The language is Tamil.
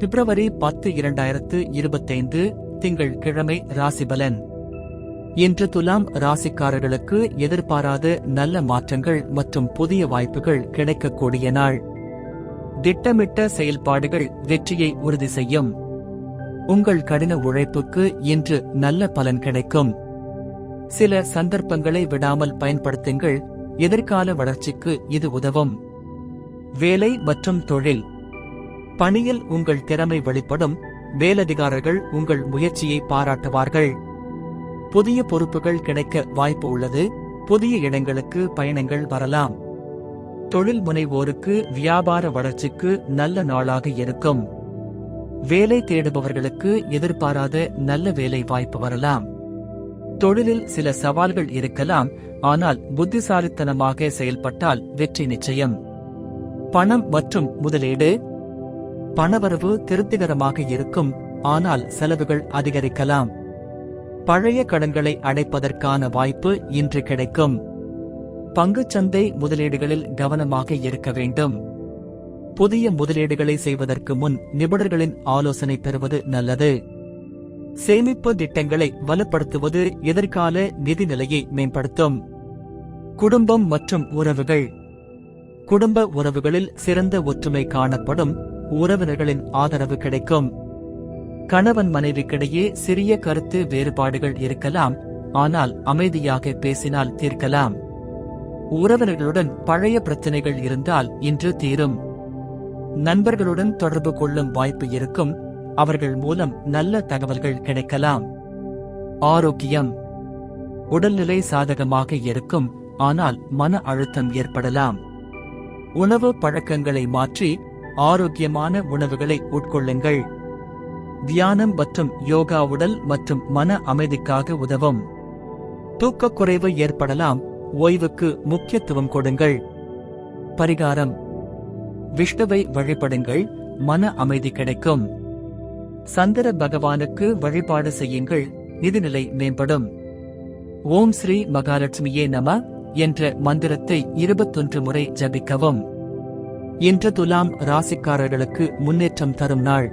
பிப்ரவரி பத்து இரண்டாயிரத்து இருபத்தைந்து திங்கள் கிழமை ராசிபலன். இன்று துலாம் ராசிக்காரர்களுக்கு எதிர்பாராத நல்ல மாற்றங்கள் மற்றும் புதிய வாய்ப்புகள் கிடைக்கக்கூடிய நாள். திட்டமிட்ட செயல்பாடுகள் வெற்றியை உறுதி செய்யும். உங்கள் கடின உழைப்புக்கு இன்று நல்ல பலன் கிடைக்கும். சில சந்தர்ப்பங்களை விடாமல் பயன்படுத்துங்கள். எதிர்கால வளர்ச்சிக்கு இது உதவும். வேலை மற்றும் தொழில் பணியில் உங்கள் திறமை வெளிப்படும் மேலதிகாரர்கள் உங்கள் முயற்சியை பாராட்டுவார்கள். புதிய பொறுப்புகள் கிடைக்க வாய்ப்பு உள்ளது புதிய இடங்களுக்கு பயணங்கள் வரலாம். தொழில் முனைவோருக்கு வியாபார வளர்ச்சிக்கு நல்ல நாளாக இருக்கும். வேலை தேடுபவர்களுக்கு எதிர்பாராத நல்ல வேலை வாய்ப்பு வரலாம். தொழிலில் சில சவால்கள் இருக்கலாம் ஆனால் புத்திசாலித்தனமாக செயல்பட்டால் வெற்றி நிச்சயம். பணம் மற்றும் முதலீடு பணவரவு திருப்திகரமாக இருக்கும் ஆனால் செலவுகள் அதிகரிக்கலாம். பழைய கடன்களை அடைப்பதற்கான வாய்ப்பு இன்று கிடைக்கும். பங்குச்சந்தை முதலீடுகளில் கவனமாக இருக்க வேண்டும். புதிய முதலீடுகளை செய்வதற்கு முன் நிபுணர்களின் ஆலோசனை பெறுவது நல்லது. சேமிப்பு திட்டங்களை வலுப்படுத்துவது எதிர்கால நிதி நிலையை மேம்படுத்தும். குடும்பம் மற்றும் உறவுகள். குடும்ப உறவுகளில் சிறந்த ஒற்றுமை காணப்படும் உறவினர்களின் ஆதரவு கிடைக்கும். கணவன் மனைவிக்கிடையே சிறிய கருத்து வேறுபாடுகள் இருக்கலாம். ஆனால் அமைதியாக பேசினால் தீர்க்கலாம். உறவினர்களுடன் பழைய பிரச்சனைகள் இருந்தால் இன்று தீரும். நண்பர்களுடன் தொடர்பு கொள்ளும் வாய்ப்பு இருக்கும். அவர்கள் மூலம் நல்ல தகவல்கள் கிடைக்கலாம். ஆரோக்கியம். உடல்நிலை சாதகமாக இருக்கும். ஆனால் மன அழுத்தம் ஏற்படலாம். உணவு பழக்கங்களை மாற்றி ஆரோக்கியமான உணவுகளை உட்கொள்ளுங்கள். தியானம் மற்றும் யோகா உடல் மற்றும் மன அமைதிக்காக உதவும். தூக்கக்குறைவு ஏற்படலாம் ஓய்வுக்கு முக்கியத்துவம் கொடுங்கள். பரிகாரம். விஷ்ணுவை வழிபடுங்கள் மன அமைதி கிடைக்கும். சந்திர பகவானுக்கு வழிபாடு செய்யுங்கள் நிதிநிலை மேம்படும். ஓம் ஸ்ரீ மகாலட்சுமியே நம என்ற மந்திரத்தை இருபத்தொன்று முறை ஜபிக்கவும். இன்று துலாம் ராசிக்காரர்களுக்கு முன்னேற்றம் தரும் நாள்.